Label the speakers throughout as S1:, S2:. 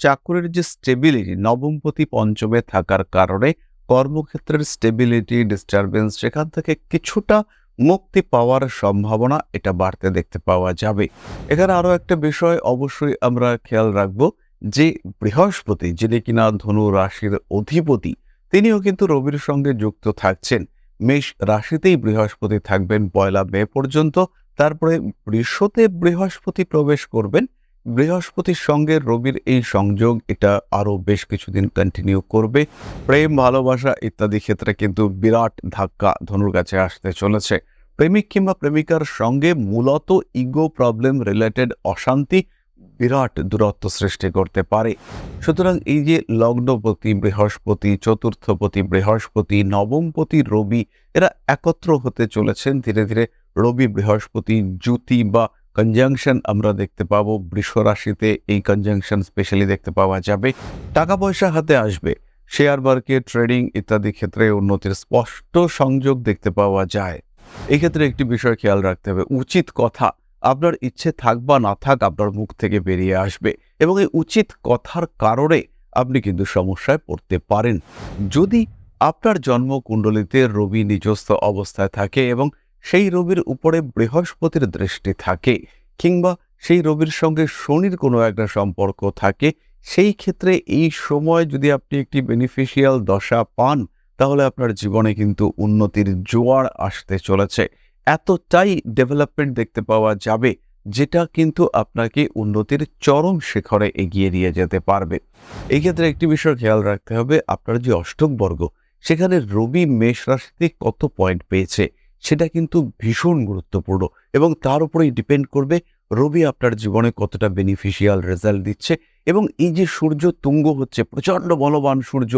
S1: চাকুরের যে স্টেবিলিটি নবমপতি পঞ্চমে থাকার কারণে কর্মক্ষেত্রের স্টেবিলিটি ডিস্টারবেন্স সেখান থেকে কিছুটা মুক্তি পাওয়ার সম্ভাবনা এটা বাড়তে দেখতে পাওয়া যাবে। এখানে আরও একটা বিষয় অবশ্যই আমরা খেয়াল রাখব যে বৃহস্পতি, যিনি কিনা ধনু রাশির অধিপতি, তিনিও কিন্তু রবির সঙ্গে যুক্ত থাকছেন। মেষ রাশিতেই বৃহস্পতি থাকবেন, পয়লা মে পর্যন্ত। তারপরে বৃষতে বৃহস্পতি প্রবেশ করবেন বৃহস্পতির সঙ্গে রবির এই সংযোগ এটা আরও বেশ কিছুদিন কন্টিনিউ করবে। প্রেম, ভালোবাসা ইত্যাদি ক্ষেত্রে কিন্তু বিরাট ধাক্কা ধনুর কাছে আসতে চলেছে। প্রেমিক কিংবা প্রেমিকার সঙ্গে মূলত ইগো প্রবলেম রিলেটেড অশান্তি বিরাট দূরত্ব সৃষ্টি করতে পারে। সুতরাং এই যে লগ্নপতি, বৃহস্পতি, চতুর্থপতি, বৃহস্পতি, নবমপতি, রবি, এরা একত্র হতে চলেছেন। ধীরে ধীরে রবি, বৃহস্পতি, জ্যোতি বা কনজাংশন আমরা দেখতে পাবো। বৃষ রাশিতে এই কনজাংশন স্পেশালি দেখতে পাওয়া যাবে। টাকা পয়সা হাতে আসবে। শেয়ার মার্কেট ট্রেডিং ইত্যাদি ক্ষেত্রে উন্নতির স্পষ্ট সংযোগ দেখতে পাওয়া যায়। এই ক্ষেত্রে একটি বিষয় খেয়াল রাখতে হবে। উচিত কথা আপনার ইচ্ছে থাক বা না থাক আপনার মুখ থেকে বেরিয়ে আসবে এবং এই উচিত কথার কারণে আপনি কিন্তু সমস্যায় পড়তে পারেন। যদি আপনার জন্মকুণ্ডলিতে রবি নিজস্ব অবস্থায় থাকে এবং সেই রবির উপরে বৃহস্পতির দৃষ্টি থাকে কিংবা সেই রবির সঙ্গে শনির কোনো একটা সম্পর্ক থাকে, সেই ক্ষেত্রে এই সময় যদি আপনি একটি বেনিফিশিয়াল দশা পান, তাহলে আপনার জীবনে কিন্তু উন্নতির জোয়ার আসতে চলেছে। এতটাই ডেভেলপমেন্ট দেখতে পাওয়া যাবে, যেটা কিন্তু আপনাকে উন্নতির চরম শিখরে এগিয়ে নিয়ে যেতে পারবে। এই ক্ষেত্রে একটি বিষয় খেয়াল রাখতে হবে, আপনার যে অষ্টক বর্গ, সেখানে রবি মেষ রাশিতে কত পয়েন্ট পেয়েছে? সেটা কিন্তু ভীষণ গুরুত্বপূর্ণ এবং তার উপরেই ডিপেন্ড করবে রবি আপনার জীবনে কতটা বেনিফিশিয়াল রেজাল্ট দিচ্ছে এবং এই যে সূর্য তুঙ্গ হচ্ছে, প্রচণ্ড বলবান সূর্য,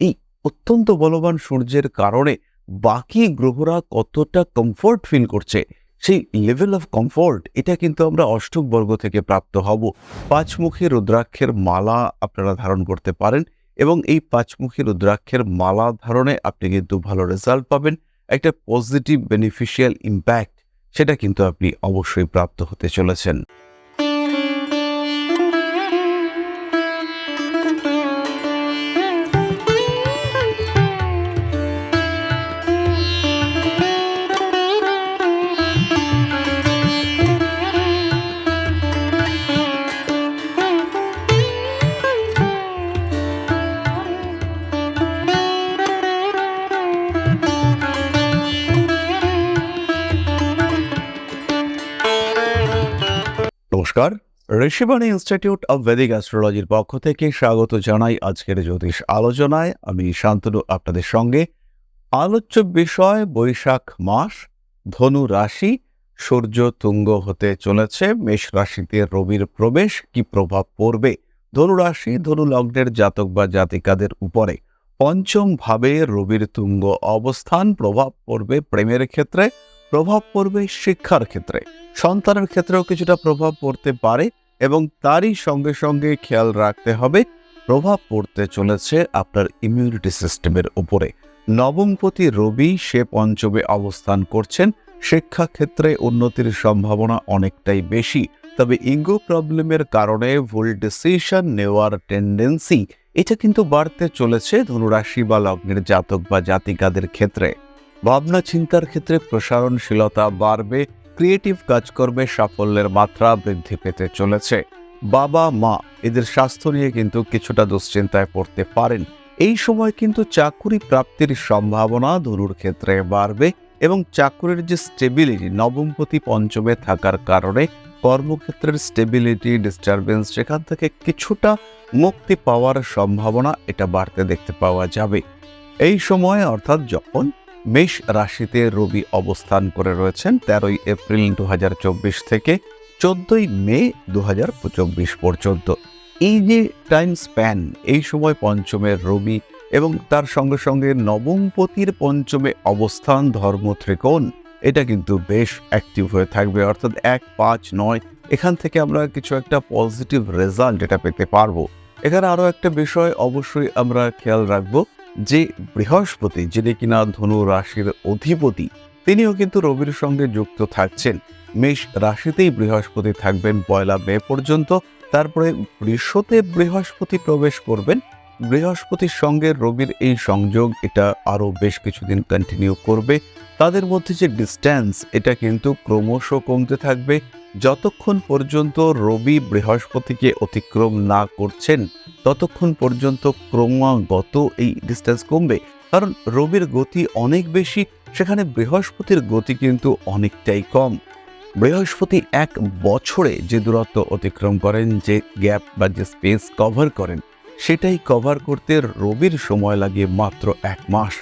S1: এই অত্যন্ত বলবান সূর্যের কারণে বাকি গ্রহরা কতটা কমফোর্ট ফিল করছে, সেই লেভেল অফ কমফোর্ট এটা কিন্তু আমরা অষ্টক বর্গ থেকে প্রাপ্ত হব। পাঁচমুখী রুদ্রাক্ষের মালা আপনারা ধারণ করতে পারেন এবং এই পাঁচমুখী রুদ্রাক্ষের মালা ধারণে আপনি কিন্তু ভালো রেজাল্ট পাবেন। একটা পজিটিভ বেনিফিশিয়াল ইম্প্যাক্ট সেটা কিন্তু আপনি অবশ্যই প্রাপ্ত হতে চলেছেন। নমস্কার। ঋষিবাণী ইনস্টিটিউট অব ভেদিক অ্যাস্ট্রোলজির পক্ষ থেকে স্বাগত জানাই আজকের জ্যোতিষ আলোচনায়। আমি শান্তনু, আপনাদের সঙ্গে। আলোচ্য বিষয়, বৈশাখ মাস, ধনু রাশি, সূর্য তুঙ্গ হতে চলেছে, মেষ রাশিতে রবির প্রবেশ কি প্রভাব পড়বে? ধনু রাশি, ধনু লগ্নের জাতক বা জাতিকাদের উপরে পঞ্চম ভাবে রবির তুঙ্গ অবস্থান প্রভাব পড়বে প্রেমের ক্ষেত্রে। প্রভাব পড়বে শিক্ষার ক্ষেত্রে। সন্তানের ক্ষেত্রেও কিছুটা প্রভাব পড়তে পারে এবং তারই সঙ্গে সঙ্গে খেয়াল রাখতে হবে, প্রভাব পড়তে চলেছে আপনার ইমিউনিটি সিস্টেমের উপরে। নবমপতি রবি সে পঞ্চমে অবস্থান করছেন, শিক্ষাক্ষেত্রে উন্নতির সম্ভাবনা অনেকটাই বেশি। তবে ইগো প্রবলেমের কারণে ভুল ডিসিশন নেওয়ার টেন্ডেন্সি এটা কিন্তু বাড়তে চলেছে ধনুরাশি বা লগ্নের জাতক বা জাতিকাদের ক্ষেত্রে। ভাবনা চিন্তার ক্ষেত্রে প্রসারণশীলতা বাড়বে ক্রিয়েটিভ কাজকর্মে সাফল্যের মাত্রা বৃদ্ধি পেতে চলেছে। বাবা, মা এদের স্বাস্থ্য নিয়ে কিন্তু কিছুটা দুশ্চিন্তায় পড়তে পারেন। এই সময় কিন্তু চাকুরি প্রাপ্তির সম্ভাবনা ধনুর ক্ষেত্রে বাড়বে এবং চাকুরির যে স্টেবিলিটি নবমপতি পঞ্চমে থাকার কারণে কর্মক্ষেত্রের স্টেবিলিটি ডিস্টারবেন্স সেখান থেকে কিছুটা মুক্তি পাওয়ার সম্ভাবনা এটা বাড়তে দেখতে পাওয়া যাবে। এই সময় অর্থাৎ যখন মেষ রাশিতে রবি অবস্থান করে রয়েছেন তেরোই এপ্রিল দু হাজার চব্বিশ থেকে চোদ্দই মে দু হাজার চব্বিশ পর্যন্ত। এই যে টাইম স্প্যান এই সময় পঞ্চমের রবি এবং তার সঙ্গে সঙ্গে নবমপতির পঞ্চমে অবস্থান ধর্ম ত্রিকোণ, এটা কিন্তু বেশ অ্যাক্টিভ হয়ে থাকবে। অর্থাৎ এক, পাঁচ, নয়, এখান থেকে আমরা কিছু একটা পজিটিভ রেজাল্ট এটা পেতে পারব। এখানে আরও একটা বিষয় অবশ্যই আমরা খেয়াল রাখব যে বৃহস্পতি, যিনি কিনা ধনু রাশির অধিপতি, তিনিও কিন্তু রবির সঙ্গে যুক্ত থাকছেন। মেষ রাশিতেই বৃহস্পতি থাকবেন, পয়লা মে পর্যন্ত। তারপরে বৃষতে বৃহস্পতি প্রবেশ করবেন। বৃহস্পতির সঙ্গে রবির এই সংযোগ, এটা আরও বেশ কিছুদিন কন্টিনিউ করবে। তাদের মধ্যে যে ডিস্ট্যান্স এটা কিন্তু ক্রমশ কমতে থাকবে। যতক্ষণ পর্যন্ত রবি বৃহস্পতিকে অতিক্রম না করছেন, ততক্ষণ পর্যন্ত ক্রমাগত এই ডিস্টেন্স কমবে। কারণ রবির গতি অনেক বেশি, সেখানে বৃহস্পতির গতি কিন্তু অনেকটাই কম। বৃহস্পতি এক বছরে যে দূরত্ব অতিক্রম করেন, যে গ্যাপ বা যে স্পেস কভার করেন, সেটাই কভার করতে রবির সময় লাগে মাত্র এক মাস।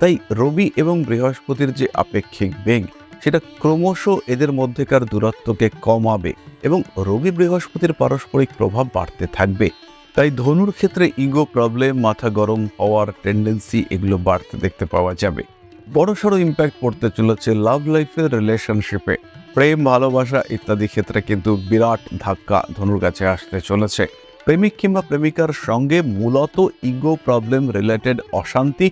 S1: তাই রবি এবং বৃহস্পতির যে আপেক্ষিক বেগ সেটা ক্রমশ এদের মধ্যেকার দূরত্বকে কমাবে এবং রবি বৃহস্পতির পারস্পরিক প্রভাব বাড়তে থাকবে। তাই ধনুর ক্ষেত্রে ইগো প্রবলেম, মাথা গরম হওয়ার টেন্ডেন্সি এগুলো বাড়তে দেখতে পাওয়া যাবে। বড়সড় ইম্প্যাক্ট পড়তে চলেছে লাভ লাইফের রিলেশনশিপে প্রেম, ভালোবাসা ইত্যাদি ক্ষেত্রে কিন্তু বিরাট ধাক্কা ধনুর কাছে আসতে চলেছে। প্রেমিক কিংবা প্রেমিকার সঙ্গে মূলত ইগো প্রবলেম রিলেটেড অশান্তি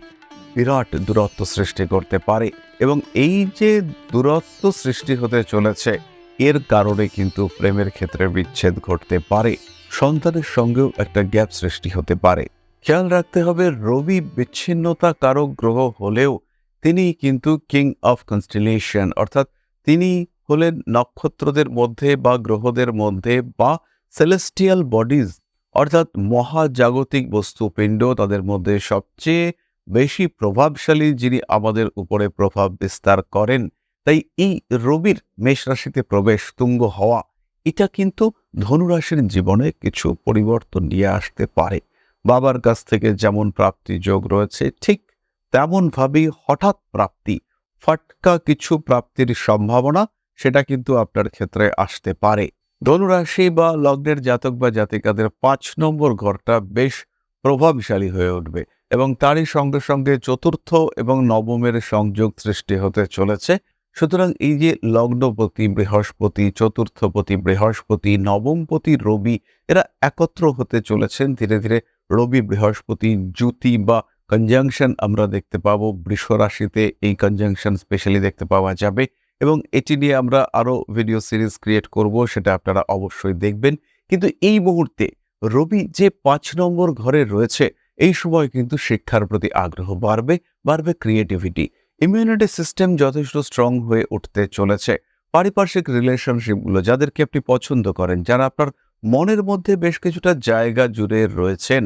S1: বিরাট দূরত্ব সৃষ্টি করতে পারে এবং এই যে দূরত্ব সৃষ্টি হতে চলেছে, এর কারণে কিন্তু প্রেমের ক্ষেত্রে বিচ্ছেদ ঘটতে পারে। সন্তানের সঙ্গেও একটা গ্যাপ সৃষ্টি হতে পারে। খেয়াল রাখতে হবে, রবি বিচ্ছিন্নতা কারক গ্রহ হলেও তিনি কিন্তু কিং অফ কনস্টিলেশন, অর্থাৎ তিনি হলেন নক্ষত্রদের মধ্যে বা গ্রহদের মধ্যে বা সেলেস্টিয়াল বডিজ অর্থাৎ মহাজাগতিক বস্তুপিণ্ড তাদের মধ্যে সবচেয়ে বেশি প্রভাবশালী যিনি আমাদের উপরে প্রভাব বিস্তার করেন, তাই এই রবির মেষ রাশিতে প্রবেশ তুঙ্গ হওয়া, এটা কিন্তু ধনুরাশির জীবনে কিছু পরিবর্তন নিয়ে আসতে পারে। বাবার কাছ থেকে যেমন প্রাপ্তি যোগ রয়েছে, ঠিক তেমনভাবেই হঠাৎ প্রাপ্তি, ফটকা কিছু প্রাপ্তির সম্ভাবনা, সেটা কিন্তু আপনার ক্ষেত্রে আসতে পারে। ধনুরাশি বা লগ্নের জাতক বা জাতিকাদের পাঁচ নম্বর ঘরটা বেশ প্রভাবশালী হয়ে উঠবে। এবং তারই সঙ্গে সঙ্গে চতুর্থ এবং নবমের সংযোগ সৃষ্টি হতে চলেছে। সুতরাং এই যে লগ্নপতি, বৃহস্পতি, চতুর্থপতি, বৃহস্পতি, নবমপতি, রবি, এরা একত্র হতে চলেছেন। ধীরে ধীরে রবি, বৃহস্পতি, জ্যোতি বা কনজাংশন আমরা দেখতে পাবো। বৃষ রাশিতে এই কনজাংশন স্পেশালি দেখতে পাওয়া যাবে এবং এটি নিয়ে আমরা আরও ভিডিও সিরিজ ক্রিয়েট করব, সেটা আপনারা অবশ্যই দেখবেন। কিন্তু এই মুহূর্তে রবি যে পাঁচ নম্বর ঘরে রয়েছে এই সময় কিন্তু শিক্ষার প্রতি আগ্রহ বাড়বে বাড়বে ক্রিয়েটিভিটি ইমিউনিটি সিস্টেম যথেষ্ট স্ট্রং হয়ে উঠতে চলেছে। পারিপার্শ্বিক রিলেশনশিপগুলো যাদেরকে আপনি পছন্দ করেন, যারা আপনার মনের মধ্যে বেশ কিছুটা জায়গা জুড়ে রয়েছেন,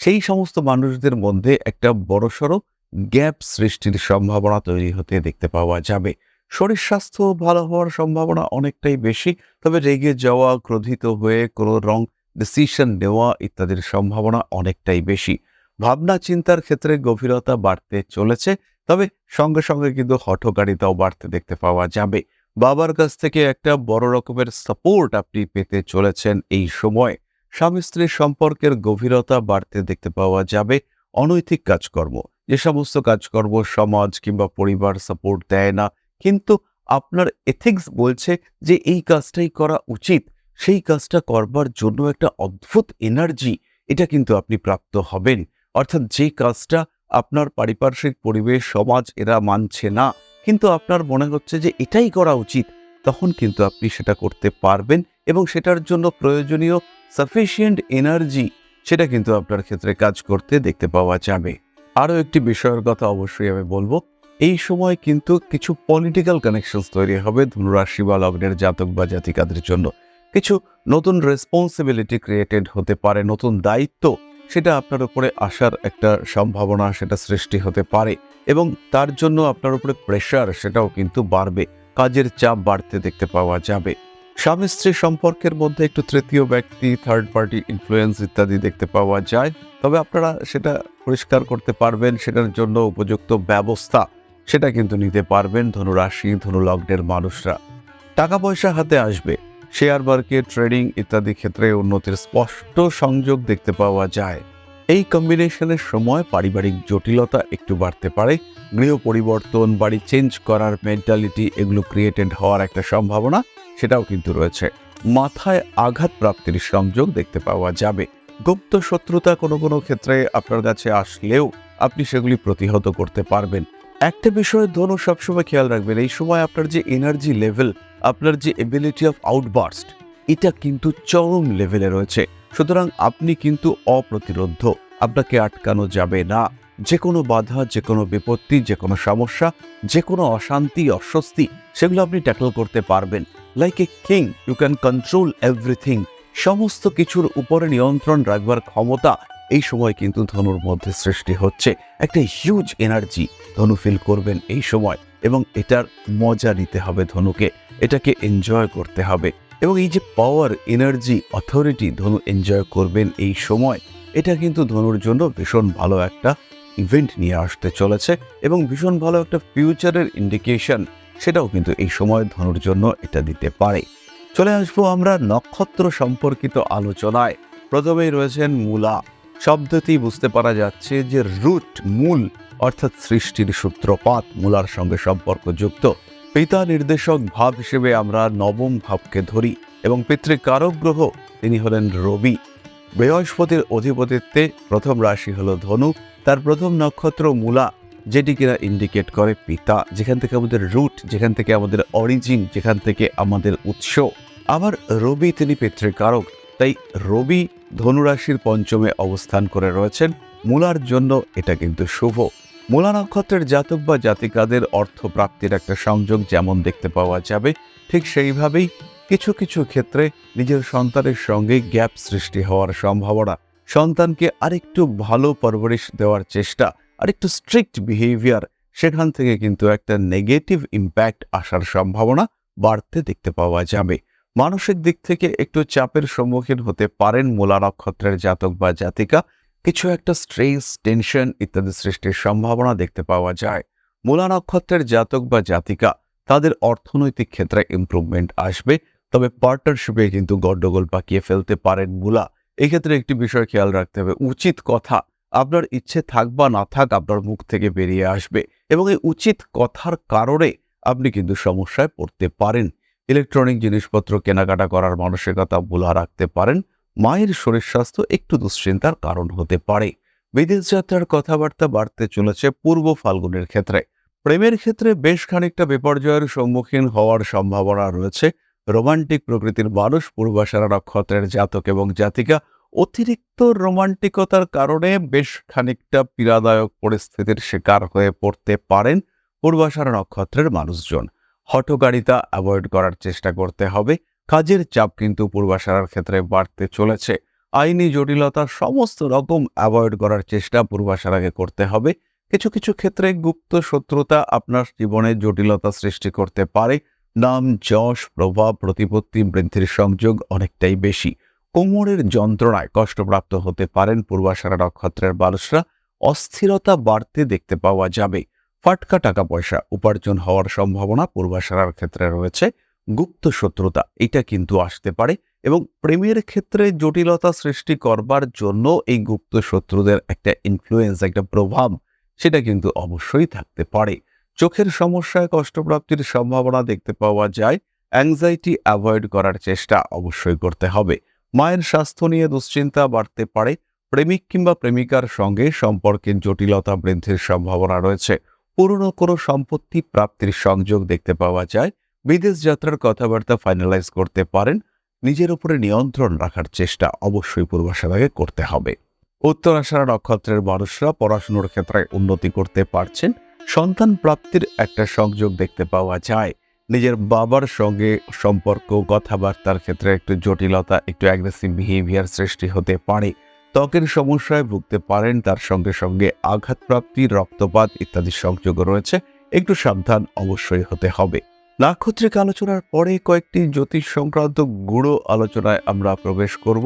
S1: সেই সমস্ত মানুষদের মধ্যে একটা বড়সড় গ্যাপ সৃষ্টির সম্ভাবনা তৈরি হতে দেখতে পাওয়া যাবে। শরীর স্বাস্থ্য ভালো হওয়ার সম্ভাবনা অনেকটাই বেশি, তবে রেগে যাওয়া, ক্রোধিত হয়ে কোনো রং ডিসিশন নেওয়া ইত্যাদির সম্ভাবনা অনেকটাই বেশি। ভাবনা চিন্তার ক্ষেত্রে গভীরতা বাড়তে চলেছে, তবে সঙ্গে সঙ্গে কিন্তু হঠকারিতাও বাড়তে দেখতে পাওয়া যাবে। বাবার কাছ থেকে একটা বড় রকমের সাপোর্ট আপনি পেতে চলেছেন এই সময়। স্বামী স্ত্রীর সম্পর্কের গভীরতা বাড়তে দেখতে পাওয়া যাবে, অনৈতিক কাজকর্ম। যে সমস্ত কাজকর্ম সমাজ কিংবা পরিবার সাপোর্ট দেয় না, কিন্তু আপনার এথিক্স বলছে যে এই কাজটাই করা উচিত। সেই কাজটা করবার জন্য একটা অদ্ভুত এনার্জি এটা কিন্তু আপনি প্রাপ্ত হবেন। অর্থাৎ যে কাজটা আপনার পারিপার্শ্বিক পরিবেশ, সমাজ এরা মানছে না, কিন্তু আপনার মনে হচ্ছে যে এটাই করা উচিত, তখন কিন্তু আপনি সেটা করতে পারবেন এবং সেটার জন্য প্রয়োজনীয় সাফিসিয়েন্ট এনার্জি সেটা কিন্তু আপনার ক্ষেত্রে কাজ করতে দেখতে পাওয়া যাবে। আরও একটি বিষয়ের কথা অবশ্যই আমি বলব, এই সময় কিন্তু কিছু পলিটিক্যাল কানেকশনস তৈরি হবে ধনুরাশি বা লগ্নের জাতক বা জাতিকাদের জন্য। কিছু নতুন রেসপন্সিবিলিটি ক্রিয়েটেড হতে পারে, নতুন দায়িত্ব সেটা আপনার উপরে আসার একটা সম্ভাবনা, সেটা সৃষ্টি হতে পারে এবং তার জন্য আপনার উপরে প্রেশার সেটাও কিন্তু বাড়বে। কাজের চাপ বাড়তে দেখতে পাওয়া যাবে। স্বামী স্ত্রী সম্পর্কের মধ্যে একটু তৃতীয় ব্যক্তি থার্ড পার্টি ইনফ্লুয়েন্স ইত্যাদি দেখতে পাওয়া যায়। তবে আপনারা সেটা পরিষ্কার করতে পারবেন, সেটার জন্য উপযুক্ত ব্যবস্থা সেটা কিন্তু নিতে পারবেন ধনুরাশি, ধনুলগ্নের মানুষরা। টাকা পয়সা হাতে আসবে। শেয়ার মার্কেট, ট্রেডিং ইত্যাদি ক্ষেত্রে উন্নতির স্পষ্ট সংযোগ দেখতে পাওয়া যায়। এই কম্বিনেশনের সময়, পারিবারিক জটিলতা একটু বাড়তে পারে। গৃহ পরিবর্তন, বাড়ি চেঞ্জ করার মেন্টালিটি এগুলো ক্রিয়েটেড হওয়ার একটা সম্ভাবনা, সেটাও কিন্তু রয়েছে। মাথায় আঘাত প্রাপ্তির সংযোগ দেখতে পাওয়া যাবে। গুপ্ত শত্রুতা কোনো কোনো ক্ষেত্রে আপনার কাছে আসলেও আপনি সেগুলি প্রতিহত করতে পারবেন। একটা বিষয়ে ধনু সবসময় খেয়াল রাখবেন, এই সময় আপনার যে এনার্জি লেভেল আপনার যে এবিলিটি অফ আউটবার্স্ট এটা কিন্তু চরম লেভেলে রয়েছে। সুতরাং আপনি কিন্তু অপ্রতিরোধ্য, আপনাকে আটকানো যাবে না। যে কোনো বাধা যে কোনো বিপত্তি যে কোনো সমস্যা যে কোনো অশান্তি, অস্বস্তি, সেগুলো আপনি ট্যাকল করতে পারবেন। Like a king you can control everything সমস্ত কিছুর উপরে নিয়ন্ত্রণ রাখবার ক্ষমতা এই সময় কিন্তু ধনুর মধ্যে সৃষ্টি হচ্ছে। একটা হিউজ এনার্জি ধনু ফিল করবেন এই সময় এবং এটার মজা নিতে হবে ধনুকে। এটাকে এনজয় করতে হবে। এবং এই যে পাওয়ার এনার্জি অথরিটি ধনু এনজয় করবেন এই সময়, এটা কিন্তু ধনুর জন্য ভীষণ ভালো একটা ইভেন্ট নিয়ে আসতে চলেছে এবং ভীষণ ভালো একটা ফিউচারের ইন্ডিকেশন সেটাও কিন্তু এই সময় ধনুর জন্য এটা দিতে পারে। চলে আসব আমরা নক্ষত্র সম্পর্কিত আলোচনায়। প্রথমেই রয়েছেন মূলা। শব্দতেই বুঝতে পারা যাচ্ছে যে রুট মূল অর্থাৎ সৃষ্টির সূত্রপাত মূলার সঙ্গে সম্পর্কযুক্ত। পিতা নির্দেশক ভাব হিসেবে আমরা নবম ভাবকে ধরি এবং পিতৃকারক গ্রহ তিনি হলেন রবি। বৃহস্পতির অধিপতিত্বে প্রথম রাশি হলো ধনু, তার প্রথম নক্ষত্র মূলা, যেটি কিনা ইন্ডিকেট করে পিতা, যেখান থেকে আমাদের রুট যেখান থেকে আমাদের অরিজিন যেখান থেকে আমাদের উৎস। আবার রবি, তিনি পিতৃকারক, তাই রবি ধনুরাশির পঞ্চমে অবস্থান করে রয়েছেন। মূলার জন্য এটা কিন্তু শুভ। মূলা নক্ষত্রের জাতক বা জাতিকাদের অর্থ প্রাপ্তির একটা সংযোগ যেমন দেখতে পাওয়া যাবে, ঠিক সেইভাবেই কিছু কিছু ক্ষেত্রে নিজের সন্তানের সঙ্গে গ্যাপ সৃষ্টি হওয়ার সম্ভাবনা, সন্তানকে আরেকটু ভালো পরবরিশ দেওয়ার চেষ্টা, আরেকটু স্ট্রিক্ট বিহেভিয়ার সেখান থেকে কিন্তু একটা নেগেটিভ ইম্প্যাক্ট আসার সম্ভাবনা বাড়তে দেখতে পাওয়া যাবে। মানসিক দিক থেকে একটু চাপের সম্মুখীন হতে পারেন মূলা নক্ষত্রের জাতক বা জাতিকা কিছু একটা স্ট্রেস টেনশন ইত্যাদি সৃষ্টির সম্ভাবনা দেখতে পাওয়া যায়। মূলা নক্ষত্রের জাতক বা জাতিকা তাদের অর্থনৈতিক ক্ষেত্রে ইমপ্রুভমেন্ট আসবে, তবে পার্টনারশিপে কিন্তু গন্ডগোল পাকিয়ে ফেলতে পারেন মূলা। এক্ষেত্রে একটি বিষয় খেয়াল রাখতে হবে, উচিত কথা আপনার ইচ্ছে থাক বা না থাক আপনার মুখ থেকে বেরিয়ে আসবে এবং এই উচিত কথার কারণে আপনি কিন্তু সমস্যায় পড়তে পারেন। ইলেকট্রনিক জিনিসপত্র কেনাকাটা করার মানসিকতা ভুলা রাখতে পারেন মায়ের শরীর স্বাস্থ্য একটু দুশ্চিন্তার কারণ হতে পারে। বিদেশ যাত্রার কথাবার্তা বাড়তে চলেছে পূর্ব ফাল্গুনের ক্ষেত্রে। প্রেমের ক্ষেত্রে বেশ খানিকটা বিপর্যয়ের সম্মুখীন হওয়ার সম্ভাবনা রয়েছে। রোমান্টিক প্রকৃতির মানুষ, পূর্বাশারা নক্ষত্রের জাতক এবং জাতিকা, অতিরিক্ত রোমান্টিকতার কারণে বেশ খানিকটা পীড়াদায়ক পরিস্থিতির শিকার হয়ে পড়তে পারেন পূর্বাশারা নক্ষত্রের মানুষজন। হটকারিতা অ্যাভয়েড করার চেষ্টা করতে হবে। কাজের চাপ কিন্তু পূর্বাশারার ক্ষেত্রে বাড়তে চলেছে। আইনি জটিলতা সমস্ত রকম অ্যাভয়েড করার চেষ্টা পূর্বাশারাকে করতে হবে। কিছু কিছু ক্ষেত্রে গুপ্ত শত্রুতা আপনার জীবনে জটিলতা সৃষ্টি করতে পারে। নাম, যশ, প্রভাব, প্রতিপত্তি, বৃদ্ধির সংযোগ অনেকটাই বেশি। কোমরের যন্ত্রণায় কষ্টপ্রাপ্ত হতে পারেন পূর্বাশারা নক্ষত্রের মানুষরা। অস্থিরতা বাড়তে দেখতে পাওয়া যাবে। ফাটকা টাকা পয়সা উপার্জন হওয়ার সম্ভাবনা পূর্বাশারার ক্ষেত্রে রয়েছে। গুপ্ত শত্রুতা, এটা কিন্তু আসতে পারে এবং প্রেমের ক্ষেত্রে জটিলতা সৃষ্টি করবার জন্য এই গুপ্ত শত্রুদের একটা ইনফ্লুয়েন্স একটা প্রভাব, সেটা কিন্তু অবশ্যই থাকতে পারে। চোখের সমস্যায় কষ্টপ্রাপ্তির সম্ভাবনা দেখতে পাওয়া যায় অ্যাংজাইটি অ্যাভয়েড করার চেষ্টা অবশ্যই করতে হবে। মায়ের স্বাস্থ্য নিয়ে দুশ্চিন্তা বাড়তে পারে, প্রেমিক কিংবা প্রেমিকার সঙ্গে সম্পর্কের জটিলতা বৃদ্ধির সম্ভাবনা রয়েছে। পুরনো কোনো সম্পত্তি প্রাপ্তির সংযোগ দেখতে পাওয়া যায় বিদেশ যাত্রার কথাবার্তা ফাইনালাইজ করতে পারেন, নিজের উপরে নিয়ন্ত্রণ রাখার চেষ্টা অবশ্যই পূর্বাশারাকে করতে হবে। উত্তরাশারা নক্ষত্রের মানুষরা পড়াশুনোর ক্ষেত্রে উন্নতি করতে পারছেন, সন্তান প্রাপ্তির একটা সংযোগ দেখতে পাওয়া যায়। নিজের বাবার সঙ্গে সম্পর্ক, কথাবার্তার ক্ষেত্রে একটু জটিলতা, একটু অ্যাগ্রেসিভ বিহেভিয়ার সৃষ্টি হতে পারে। ত্বকের সমস্যায় ভুগতে পারেন, তার সঙ্গে সঙ্গে আঘাতপ্রাপ্তি, রক্তপাত ইত্যাদি সংযোগ রয়েছে। একটু সাবধান অবশ্যই হতে হবে। নাক্ষত্রিক আলোচনার পরে কয়েকটি জ্যোতিষ সংক্রান্ত গুঁড়ো আলোচনায় আমরা প্রবেশ করব।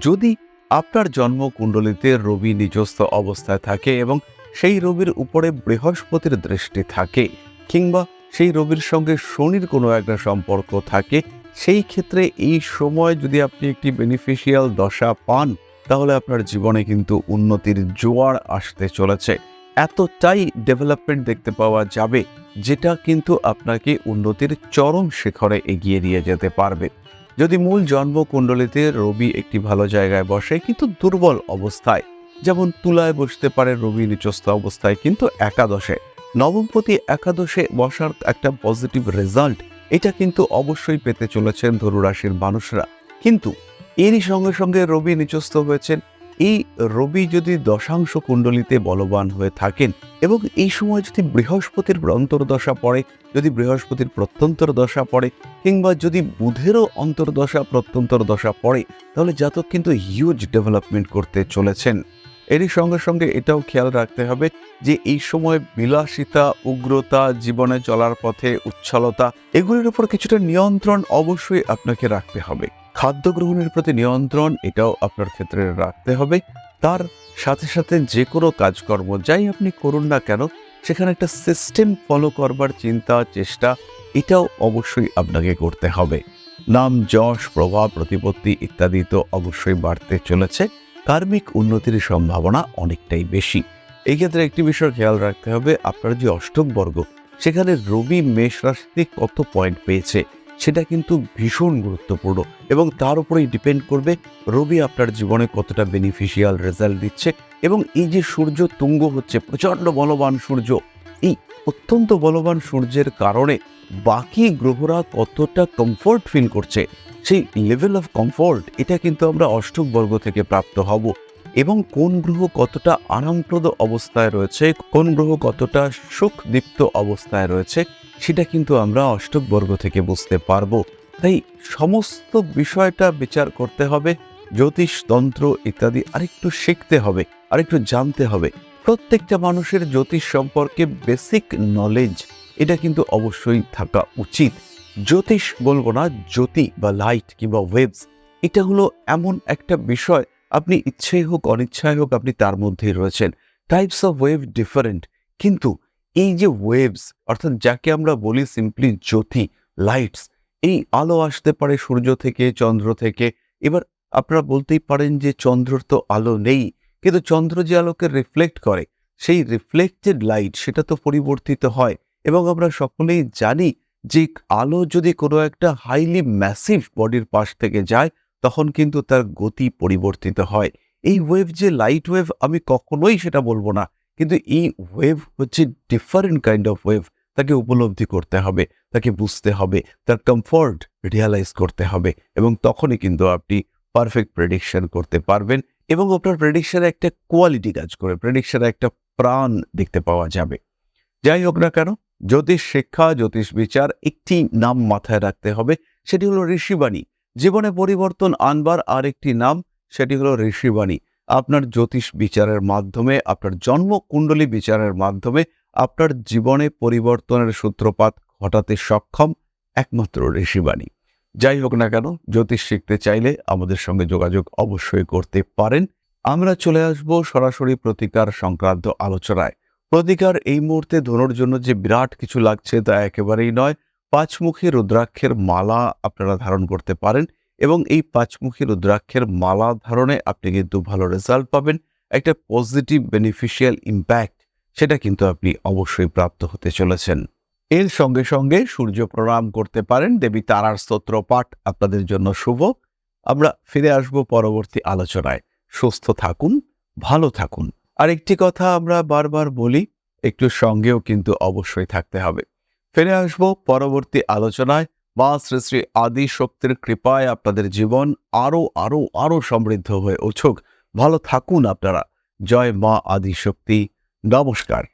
S1: যদি আপনার জন্মকুণ্ডলিতে রবি নিজস্ব অবস্থায় থাকে এবং সেই রবির উপরে বৃহস্পতির দৃষ্টি থাকে কিংবা সেই রবির সঙ্গে শনির কোনো একটা সম্পর্ক থাকে, সেই ক্ষেত্রে এই সময় যদি আপনি একটি বেনিফিশিয়াল দশা পান, তাহলে আপনার জীবনে কিন্তু উন্নতির জোয়ার আসতে চলেছে। এতটাই ডেভেলপমেন্ট দেখতে পাওয়া যাবে যেটা কিন্তু আপনাকে উন্নতির চরম শিখরে এগিয়ে নিয়ে যেতে পারবে। যদি মূল জন্মকুণ্ডলিতে রবি একটি ভালো জায়গায় বসে, কিন্তু দুর্বল অবস্থায়, যেমন তুলায় বসতে পারে রবি নিচস্থ অবস্থায়, কিন্তু একাদশে, নবমপতি একাদশে বসার একটা পজিটিভ রেজাল্ট এটা কিন্তু অবশ্যই পেতে চলেছেন ধনুরাশির মানুষরা। কিন্তু এরই সঙ্গে সঙ্গে রবি নিচস্থ হয়েছেন এই রবি যদি দশাংশ কুণ্ডলিতে বলবান হয়ে থাকেন এবং এই সময় যদি বৃহস্পতির অন্তর্দশা পড়ে, যদি বৃহস্পতির প্রত্যন্তর দশা পড়ে কিংবা যদি বুধেরও অন্তর্দশা প্রত্যন্তর দশা পড়ে, তাহলে জাতক কিন্তু হিউজ ডেভেলপমেন্ট করতে চলেছেন। এরই সঙ্গে সঙ্গে এটাও খেয়াল রাখতে হবে যে এই সময় বিলাসিতা, উগ্রতা, জীবনে চলার পথে উচ্ছলতা, এগুলির উপর কিছুটা নিয়ন্ত্রণ অবশ্যই আপনাকে রাখতে হবে। খাদ্য গ্রহণের প্রতি নিয়ন্ত্রণ, এটাও আপনার ক্ষেত্রে রাখতে হবে। তার সাথে সাথে যে কোনো কাজকর্ম, যাই আপনি করুন না কেন, সেখানে একটা সিস্টেম ফলো করবার চিন্তা, চেষ্টা, এটাও অবশ্যই আপনাকে করতে হবে। নাম, যশ, প্রভাব, প্রতিপত্তি ইত্যাদি তো অবশ্যই বাড়তে চলেছে। কার্মিক উন্নতির সম্ভাবনা অনেকটাই বেশি। এই ক্ষেত্রে একটি বিষয় খেয়াল রাখতে হবে, আপনার যে অষ্টম বর্গ, সেখানে রবি, মেষ রাশিতে কত পয়েন্ট পেয়েছে? সেটা কিন্তু ভীষণ গুরুত্বপূর্ণ এবং তার উপরেই ডিপেন্ড করবে রবি আপনার জীবনে কতটা বেনিফিশিয়াল রেজাল্ট দিচ্ছে এবং এই যে সূর্য তুঙ্গ হচ্ছে, প্রচণ্ড বলবান সূর্য, এই অত্যন্ত বলবান সূর্যের কারণে বাকি গ্রহরা কতটা কমফোর্ট ফিল করছে, সেই লেভেল অফ কমফোর্ট এটা কিন্তু আমরা অষ্টক বর্গ থেকে প্রাপ্ত হব এবং কোন গ্রহ কতটা আরামপ্রদ অবস্থায় রয়েছে, কোন গ্রহ কতটা সুখদীপ্ত অবস্থায় রয়েছে সেটা কিন্তু আমরা অষ্টক বর্গ থেকে বুঝতে পারব। তাই সমস্ত বিষয়টা বিচার করতে হবে, জ্যোতিষ, তন্ত্র ইত্যাদি আরেকটু শিখতে হবে, আরেকটু জানতে হবে। প্রত্যেকটা মানুষের জ্যোতিষ সম্পর্কে বেসিক নলেজ এটা কিন্তু অবশ্যই থাকা উচিত। জ্যোতিষ বলব না, জ্যোতি বা লাইট কিংবা ওয়েবস এটা হলো এমন একটা বিষয়, আপনি ইচ্ছাই হোক, অনিচ্ছাই হোক, আপনি তার মধ্যেই রয়েছেন। টাইপস অফ ওয়েভ ডিফারেন্ট কিন্তু এই যে ওয়েভস অর্থাৎ যাকে আমরা বলি সিম্পলি জ্যোতি লাইটস এই আলো আসতে পারে সূর্য থেকে, চন্দ্র থেকে। এবার আপনারা বলতেই পারেন যে চন্দ্রর তো আলো নেই, কিন্তু চন্দ্র যে আলোকে রিফ্লেক্ট করে, সেই রিফ্লেক্টেড লাইট সেটা তো পরিবর্তিত হয়। এবং আমরা সকলেই জানি যে আলো যদি কোনো একটা হাইলি ম্যাসিভ বডির পাশ থেকে যায়, তখন কিন্তু তার গতি পরিবর্তিত হয়। এই ওয়েভ যে লাইট ওয়েভ আমি কখনোই সেটা বলব না। কিন্তু এই ওয়েভ হচ্ছে ডিফারেন্ট কাইন্ড অফ ওয়েভ তাকে উপলব্ধি করতে হবে, তাকে বুঝতে হবে, তার কমফর্ট রিয়ালাইজ করতে হবে এবং তখনই কিন্তু আপনি পারফেক্ট প্রেডিকশন করতে পারবেন এবং আপনার প্রেডিকশনে একটা কোয়ালিটি কাজ করে প্রেডিকশনে একটা প্রাণ দেখতে পাওয়া যাবে। যাই হোক না কেন, জ্যোতিষ শিক্ষা, জ্যোতিষ বিচার একটি নাম মাথায় রাখতে হবে, সেটি হলো ঋষিবাণী। জীবনে পরিবর্তন আনবার আরেকটি নাম, সেটি হলো ঋষিবাণী। আপনার জ্যোতিষ বিচারের মাধ্যমে, আপনার জন্মকুণ্ডলী বিচারের মাধ্যমে আপনার জীবনে পরিবর্তনের সূত্রপাত ঘটাতে সক্ষম একমাত্র ঋষিবাণী। যাই হোক না কেন, জ্যোতিষ শিখতে চাইলে আমাদের সঙ্গে যোগাযোগ অবশ্যই করতে পারেন। আমরা চলে আসব সরাসরি প্রতিকার সংক্রান্ত আলোচনায়। প্রতিকার এই মুহূর্তে ধনুর জন্য যে বিরাট কিছু লাগছে তা একেবারেই নয়, পাঁচমুখী রুদ্রাক্ষের মালা আপনারা ধারণ করতে পারেন। এবং এই পাঁচমুখী রুদ্রাক্ষের মালা ধারণে আপনি কিন্তু ভালো রেজাল্ট পাবেন। একটা পজিটিভ বেনিফিশিয়াল ইম্প্যাক্ট সেটা কিন্তু আপনি অবশ্যই প্রাপ্ত হতে চলেছেন। এর সঙ্গে সঙ্গে সূর্য প্রণাম করতে পারেন, দেবী তারার স্তোত্র পাঠ আপনাদের জন্য শুভ। আমরা ফিরে আসব পরবর্তী আলোচনায়। সুস্থ থাকুন, ভালো থাকুন। আর একটি কথা আমরা বারবার বলি, একটু সঙ্গেও কিন্তু অবশ্যই থাকতে হবে। ফিরে আসব পরবর্তী আলোচনায়। মা শ্রী শ্রী আদি শক্তির কৃপায় আপনাদের জীবন আরও আরও আরও সমৃদ্ধ হয়ে উঠুক। ভালো থাকুন আপনারা। জয় মা আদি শক্তি নমস্কার।